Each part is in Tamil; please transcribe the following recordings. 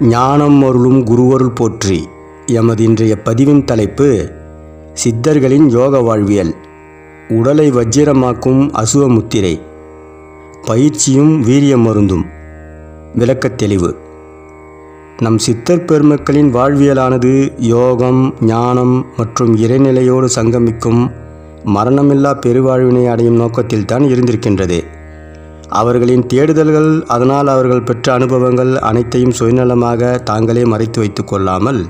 ஞானம் அருளும் குருவருள் போற்றி. எமது இன்றைய பதிவின் தலைப்பு சித்தர்களின் யோக வாழ்வியல். உடலை வஜ்ஜிரமாக்கும் அசுவ முத்திரை பயிற்சியும் வீரிய மருந்தும் விளக்கத் தெளிவு. நம் சித்தர் பெருமக்களின் வாழ்வியலானது யோகம் ஞானம் மற்றும் இறைநிலையோடு சங்கமிக்கும் மரணமில்லா பெருவாழ்வினை அடையும் நோக்கத்தில்தான் இருந்திருக்கின்றது. அவர்களின் தேடுதல்கள் அதனால் அவர்கள் பெற்ற அனுபவங்கள் அனைத்தையும் சுயநலமாக தாங்களே மறைத்து வைத்து கொள்ளாமல்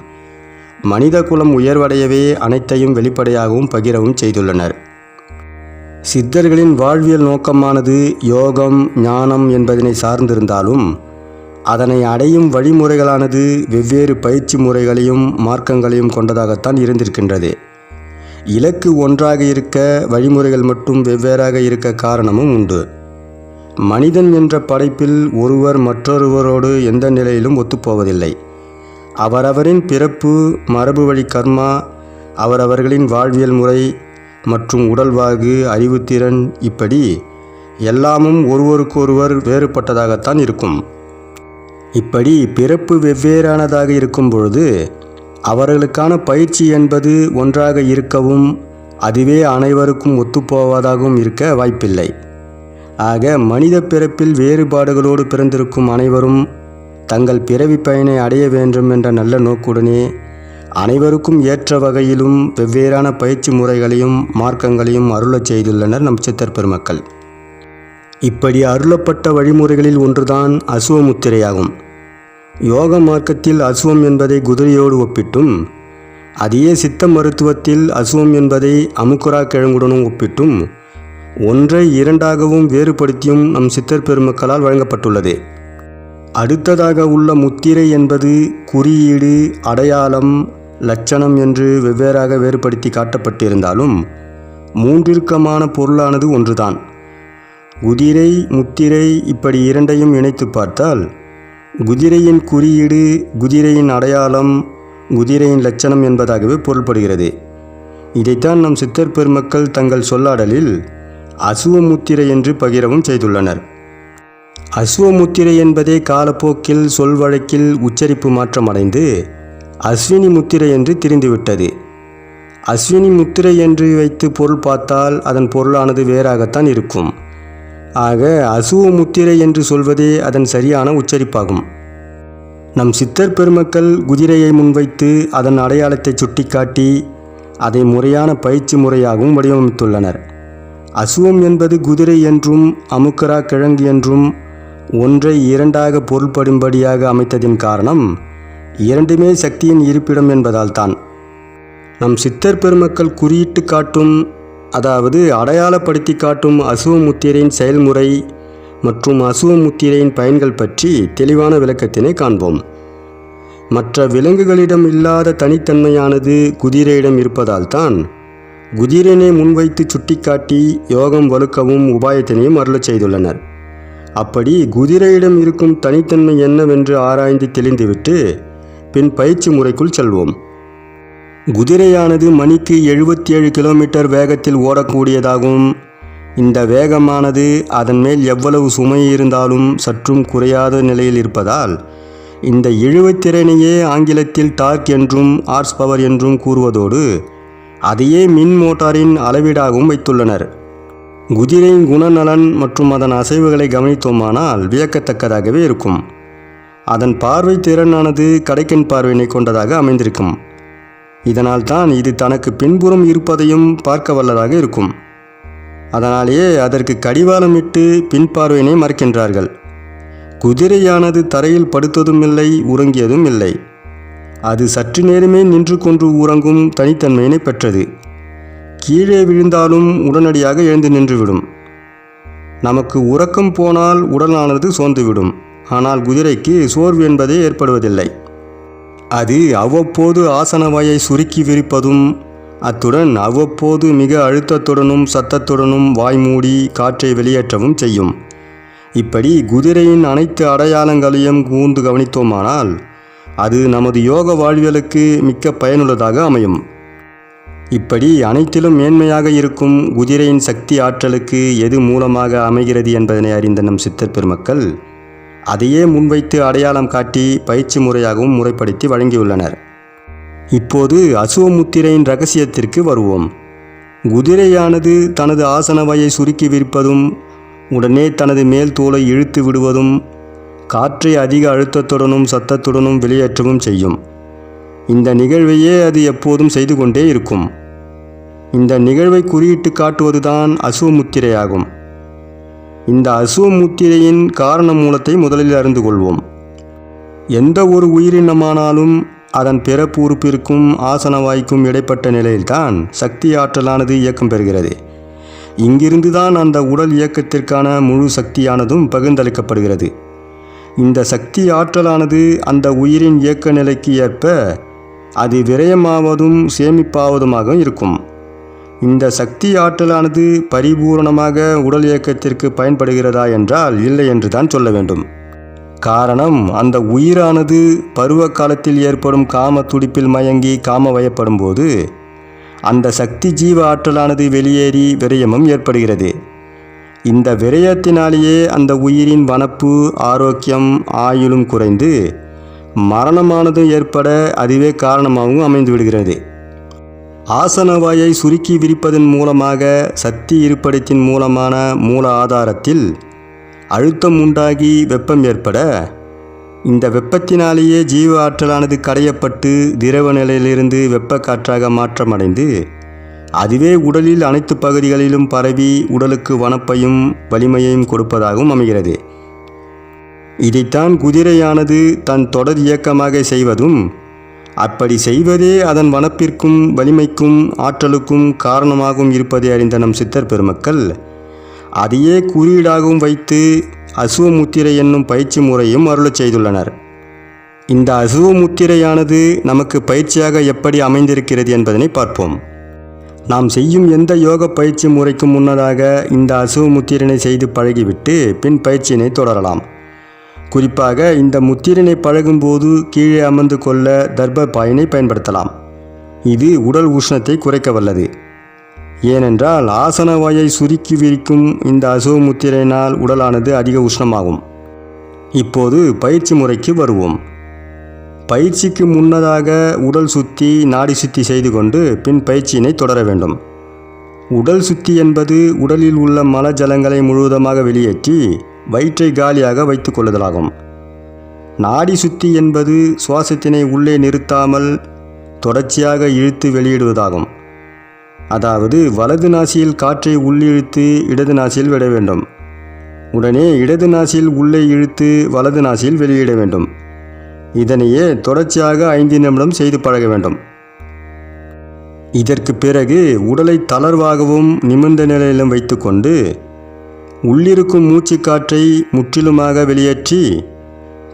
மனித குலம் உயர்வடையவே அனைத்தையும் வெளிப்படையாகவும் பகிரவும் செய்துள்ளனர். சித்தர்களின் வாழ்வியல் நோக்கமானது யோகம் ஞானம் என்பதனை சார்ந்திருந்தாலும் அதனை அடையும் வழிமுறைகளானது வெவ்வேறு பயிற்சி முறைகளையும் மார்க்கங்களையும் கொண்டதாகத்தான் இருந்திருக்கின்றது. இலக்கு ஒன்றாக இருக்க வழிமுறைகள் மட்டும் வெவ்வேறாக இருக்க காரணமும் உண்டு. மனிதன் என்ற படைப்பில் ஒருவர் மற்றொருவரோடு எந்த நிலையிலும் ஒத்துப்போவதில்லை. அவரவரின் பிறப்பு மரபு வழி கர்மா அவரவர்களின் வாழ்வியல் முறை மற்றும் உடல்வாகு அறிவுத்திறன் இப்படி எல்லாமும் ஒருவருக்கொருவர் வேறுபட்டதாகத்தான் இருக்கும். இப்படி பிறப்பு வெவ்வேறானதாக இருக்கும் பொழுது அவர்களுக்கான பயிற்சி என்பது ஒன்றாக இருக்கவும் அதுவே அனைவருக்கும் ஒத்துப்போவதாகவும் இருக்க வாய்ப்பில்லை. ஆக மனித பிறப்பில் வேறுபாடுகளோடு பிறந்திருக்கும் அனைவரும் தங்கள் பிறவி பயனை அடைய வேண்டும் என்ற நல்ல நோக்குடனே அனைவருக்கும் ஏற்ற வகையிலும் வெவ்வேறான பயிற்சி முறைகளையும் மார்க்கங்களையும் அருளச் செய்துள்ளனர் நம் சித்தர் பெருமக்கள். இப்படி அருளப்பட்ட வழிமுறைகளில் ஒன்றுதான் அசுவமுத்திரையாகும் யோக மார்க்கத்தில் அசுவம் என்பதை குதிரையோடு ஒப்பிட்டும் அதையே சித்த மருத்துவத்தில் அசுவம் என்பதை அமுக்குரா கிழங்குடனும் ஒப்பிட்டும் ஒன்றை இரண்டாகவும் வேறுபடுத்தியும் நம் சித்தர் பெருமக்களால் வழங்கப்பட்டுள்ளது. அடுத்ததாக உள்ள முத்திரை என்பது குறியீடு அடையாளம் லட்சணம் என்று வெவ்வேறாக வேறுபடுத்தி காட்டப்பட்டிருந்தாலும் மூன்றிற்கமான பொருளானது ஒன்றுதான். குதிரை முத்திரை இப்படி இரண்டையும் இணைத்து பார்த்தால் குதிரையின் குறியீடு குதிரையின் அடையாளம் குதிரையின் லட்சணம் என்பதாகவே பொருள்படுகிறது. இதைத்தான் நம் சித்தர் பெருமக்கள் தங்கள் சொல்லாடலில் அசுவ முத்திரை என்று பகிரவும் செய்துள்ளனர். அசுவமுத்திரை என்பதே காலப்போக்கில் சொல் வழக்கில் உச்சரிப்பு மாற்றமடைந்து அஸ்வினி முத்திரை என்று திரிந்துவிட்டது. அஸ்வினி முத்திரை என்று வைத்து பொருள் பார்த்தால் அதன் பொருளானது வேறாகத்தான் இருக்கும். ஆக அசுவ முத்திரை என்று சொல்வதே அதன் சரியான உச்சரிப்பாகும். நம் சித்தர் பெருமக்கள் குதிரையை முன்வைத்து அதன் அடையாளத்தை சுட்டிக்காட்டி அதை முறையான பயிற்சி முறையாகவும் வடிவமைத்துள்ளனர். அசுவம் என்பது குதிரை என்றும் அமுக்கரா கிழங்கு என்றும் ஒன்றை இரண்டாக பொருள்படும்படியாக அமைத்ததின் காரணம் இரண்டுமே சக்தியின் இருப்பிடம் என்பதால் தான் நம் சித்தர் பெருமக்கள் குறியிட்டு காட்டும் அதாவது அடையாளப்படுத்தி காட்டும் அசுவ முத்திரையின் செயல்முறை மற்றும் அசுவ முத்திரையின் பயன்கள் பற்றி தெளிவான விளக்கத்தினை காண்போம். மற்ற விலங்குகளிடம் இல்லாத தனித்தன்மையானது குதிரையிடம் இருப்பதால் தான் குதிரையினை முன்வைத்து சுட்டிக்காட்டி யோகம் வலுக்கவும் உபாயத்தினையும் அருளச் செய்துள்ளனர். அப்படி குதிரையிடம் இருக்கும் தனித்தன்மை என்னவென்று ஆராய்ந்து தெளிந்துவிட்டு பின் பயிற்சி முறைக்குள் செல்வோம். குதிரையானது மணிக்கு எழுபத்தி ஏழு கிலோமீட்டர் வேகத்தில் ஓடக்கூடியதாகும். இந்த வேகமானது அதன் மேல் எவ்வளவு சுமை இருந்தாலும் சற்றும் குறையாத நிலையில் இருப்பதால் இந்த இழுவத்திறனையே ஆங்கிலத்தில் டார்க் என்றும் ஆர்ஸ் பவர் என்றும் கூறுவதோடு அதையே மின் மோட்டாரின் அளவீடாகவும் வைத்துள்ளனர். குதிரையின் குணநலன் மற்றும் அதன் அசைவுகளை கவனித்தோமானால் வியக்கத்தக்கதாகவே இருக்கும். அதன் பார்வை திறனானது கடைக்கண் பார்வையினை கொண்டதாக அமைந்திருக்கும். இதனால் தான் இது தனக்கு பின்புறம் இருப்பதையும் பார்க்க வல்லதாக இருக்கும். அதனாலேயே அதற்கு கடிவாளமிட்டு பின்பார்வையினை மறைக்கின்றார்கள். குதிரையானது தரையில் படுத்ததும் இல்லை உறங்கியதும் இல்லை அது சற்று நேரமே நின்று கொண்டு உறங்கும் தனித்தன்மையினை பெற்றது. கீழே விழுந்தாலும் உடனடியாக எழுந்து நின்றுவிடும். நமக்கு உறக்கம் போனால் உடலானது சோர்ந்துவிடும். ஆனால் குதிரைக்கு சோர்வு என்பதே ஏற்படுவதில்லை. அது அவ்வப்போது ஆசனவாயை சுருக்கி விரிப்பதும் அத்துடன் அவ்வப்போது மிக அழுத்தத்துடனும் சத்தத்துடனும் வாய் மூடி காற்றை வெளியேற்றவும் செய்யும். இப்படி குதிரையின் அனைத்து அடையாளங்களையும் கூர்ந்து கவனித்தோமானால் அது நமது யோக வாழ்வியலுக்கு மிக்க பயனுள்ளதாக அமையும். இப்படி அனைத்திலும் மேன்மையாக இருக்கும் குதிரையின் சக்தி ஆற்றலுக்கு எது மூலமாக அமைகிறது என்பதனை அறிந்த நம் சித்தர் பெருமக்கள் அதையே முன்வைத்து அடையாளம் காட்டி பயிற்சி முறையாகவும் முறைப்படுத்தி வழங்கியுள்ளனர். இப்போது அசுவமுத்திரையின் ரகசியத்திற்கு வருவோம். குதிரையானது தனது ஆசனவையை சுருக்கி விற்பதும் உடனே தனது மேல் தோலை இழுத்து விடுவதும் காற்றை அதிக அழுத்தத்துடனும் சத்தத்துடனும் வெளியேற்றவும் செய்யும். இந்த நிகழ்வையே அது எப்போதும் செய்து கொண்டே இருக்கும். இந்த நிகழ்வை குறியிட்டு காட்டுவதுதான் அசுவமுத்திரையாகும். இந்த அசுவமுத்திரையின் காரண மூலத்தை முதலில் அறிந்து கொள்வோம். எந்த ஒரு உயிரினமானாலும் அதன் பிறப்பு உறுப்பிற்கும் ஆசனவாய்க்கும் இடைப்பட்ட நிலையில்தான் சக்தி ஆற்றலானது இயக்கம் பெறுகிறது. இங்கிருந்துதான் அந்த உடல் இயக்கத்திற்கான முழு சக்தியானதும் பகிர்ந்தளிக்கப்படுகிறது. இந்த சக்தி ஆற்றலானது அந்த உயிரின் இயக்க நிலைக்கு ஏற்ப அது விரயமாவதும் சேமிப்பாவதுமாக இருக்கும். இந்த சக்தி ஆற்றலானது பரிபூரணமாக உடல் இயக்கத்திற்கு பயன்படுகிறதா என்றால் இல்லை என்று தான் சொல்ல வேண்டும். காரணம் அந்த உயிரானது பருவ காலத்தில் ஏற்படும் காம துடிப்பில் மயங்கி காம வயப்படும் போது அந்த சக்தி ஜீவ ஆற்றலானது வெளியேறி விரயமும் ஏற்படுகிறது. இந்த விரயத்தினாலேயே அந்த உயிரின் வனப்பு ஆரோக்கியம் ஆயுளும் குறைந்து மரணமானதும் ஏற்பட அதுவே காரணமாகவும் அமைந்து விடுகிறது. ஆசனவாயை சுருக்கி விரிப்பதன் மூலமாக சக்தி இருப்பிடத்தின் மூலமான மூல ஆதாரத்தில் அழுத்தம் உண்டாகி வெப்பம் ஏற்பட இந்த வெப்பத்தினாலேயே ஜீவ ஆற்றலானது கடையப்பட்டு திரவ நிலையிலிருந்து வெப்ப காற்றாக மாற்றமடைந்து அதுவே உடலில் அனைத்து பகுதிகளிலும் பரவி உடலுக்கு வனப்பையும் வலிமையையும் கொடுப்பதாகவும் அமைகிறது. இதைத்தான் குதிரையானது தன் தொடர் இயக்கமாக செய்வதும் அப்படி செய்வதே அதன் வனப்பிற்கும் வலிமைக்கும் ஆற்றலுக்கும் காரணமாகவும் இருப்பதை அறிந்த நம் சித்தர் பெருமக்கள் அதையே குறியீடாகவும் வைத்து அசுவமுத்திரை என்னும் பயிற்சி முறையும் அருளச் செய்துள்ளனர். இந்த அசுவமுத்திரையானது நமக்கு பயிற்சியாக எப்படி அமைந்திருக்கிறது என்பதனை பார்ப்போம். நாம் செய்யும் எந்த யோக பயிற்சி முறைக்கும் முன்னதாக இந்த அசுவமுத்திரனை செய்து பழகிவிட்டு பின் பயிற்சியினை தொடரலாம். குறிப்பாக இந்த முத்திரனை பழகும்போது கீழே அமர்ந்து கொள்ள தர்ப பாயினை பயன்படுத்தலாம். இது உடல் உஷ்ணத்தை குறைக்க வல்லது. ஏனென்றால் ஆசன வாயை சுருக்கி விரிக்கும் இந்த அசுவமுத்திரையினால் உடலானது அதிக உஷ்ணமாகும். இப்போது பயிற்சி முறைக்கு வருவோம். பயிற்சிக்கு முன்னதாக உடல் சுத்தி நாடி சுத்தி செய்து கொண்டு பின் பயிற்சியினை தொடர வேண்டும். உடல் சுத்தி என்பது உடலில் உள்ள மல ஜலங்களை முழுவதுமாக வெளியேற்றி வயிற்றை காலியாக வைத்துக் கொள்ளுதலாகும். நாடி சுத்தி என்பது சுவாசத்தினை உள்ளே நிறுத்தாமல் தொடர்ச்சியாக இழுத்து வெளியிடுவதாகும். அதாவது வலது நாசியில் காற்றை உள்ளிழுத்து இடது நாசியில் விட வேண்டும். உடனே இடது நாசியில் உள்ளே இழுத்து வலது நாசியில் வெளியிட வேண்டும். இதனையே தொடர்ச்சியாக ஐந்து நிமிடம் செய்து பழக வேண்டும். இதற்கு பிறகு உடலை தளர்வாகவும் நிமிர்ந்த நிலையிலும் வைத்துக்கொண்டு உள்ளிருக்கும் மூச்சுக்காற்றை முற்றிலுமாக வெளியேற்றி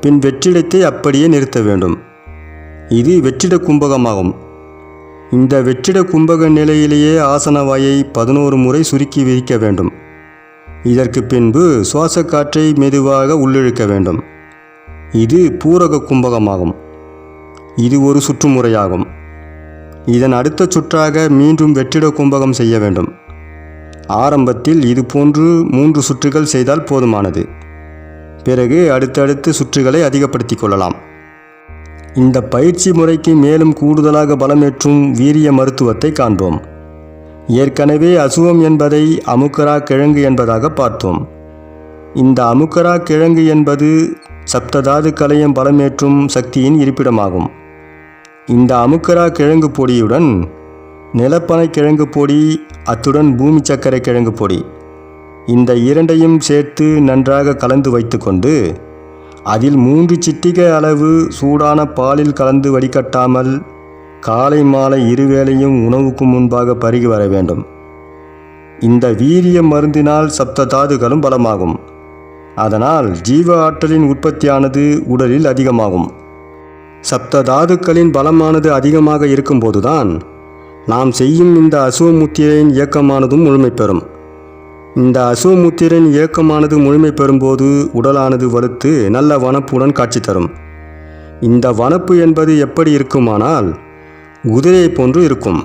பின் வெற்றிடத்தை அப்படியே நிறுத்த வேண்டும். இது வெற்றிட கும்பகமாகும். இந்த வெற்றிட கும்பக நிலையிலேயே ஆசனவாயை பதினோரு முறை சுருக்கி விரிக்க வேண்டும். இதற்கு பின்பு சுவாச காற்றை மெதுவாக உள்ளிழுக்க வேண்டும். இது பூரக கும்பகமாகும். இது ஒரு சுற்றுமுறையாகும். இதன் அடுத்த சுற்றாக மீண்டும் வெற்றிட கும்பகம் செய்ய வேண்டும். ஆரம்பத்தில் இது போன்று மூன்று சுற்றுகள் செய்தால் போதுமானது. பிறகு அடுத்தடுத்து சுற்றுகளை அதிகப்படுத்திக் கொள்ளலாம். இந்த பயிற்சி முறைக்கு மேலும் கூடுதலாக பலமேற்றும் வீரிய மருத்துவத்தை காண்போம். ஏற்கனவே அசுவம் என்பதை அமுக்கரா கிழங்கு என்பதாக பார்த்தோம். இந்த அமுக்கரா கிழங்கு என்பது சப்ததாது கலையம் பலமேற்றும் சக்தியின் இருப்பிடமாகும். இந்த அமுக்கரா கிழங்கு பொடியுடன் நிலப்பனை கிழங்கு பொடி அத்துடன் பூமி சக்கரை கிழங்கு பொடி இந்த இரண்டையும் சேர்த்து நன்றாக கலந்து வைத்துக்கொண்டு அதில் மூன்று சிட்டிகை அளவு சூடான பாலில் கலந்து வடிகட்டாமல் காலை மாலை இருவேளையும் உணவுக்கு முன்பாக பருகி வர வேண்டும். இந்த வீரிய மருந்தினால் சப்த தாதுகளும் பலமாகும். அதனால் ஜீவ ஆற்றலின் உற்பத்தியானது உடலில் அதிகமாகும். சப்த தாதுக்களின் பலமானது அதிகமாக இருக்கும்போதுதான் நாம் செய்யும் இந்த அசுவமுத்திரையின் இயக்கமானதும் முழுமை பெறும். இந்த அசுவமுத்திரையின் இயக்கமானது முழுமை பெறும்போது உடலானது வலுத்து நல்ல வனப்புடன் காட்சி தரும். இந்த வனப்பு என்பது எப்படி இருக்குமானால் குதிரையை போன்று இருக்கும்.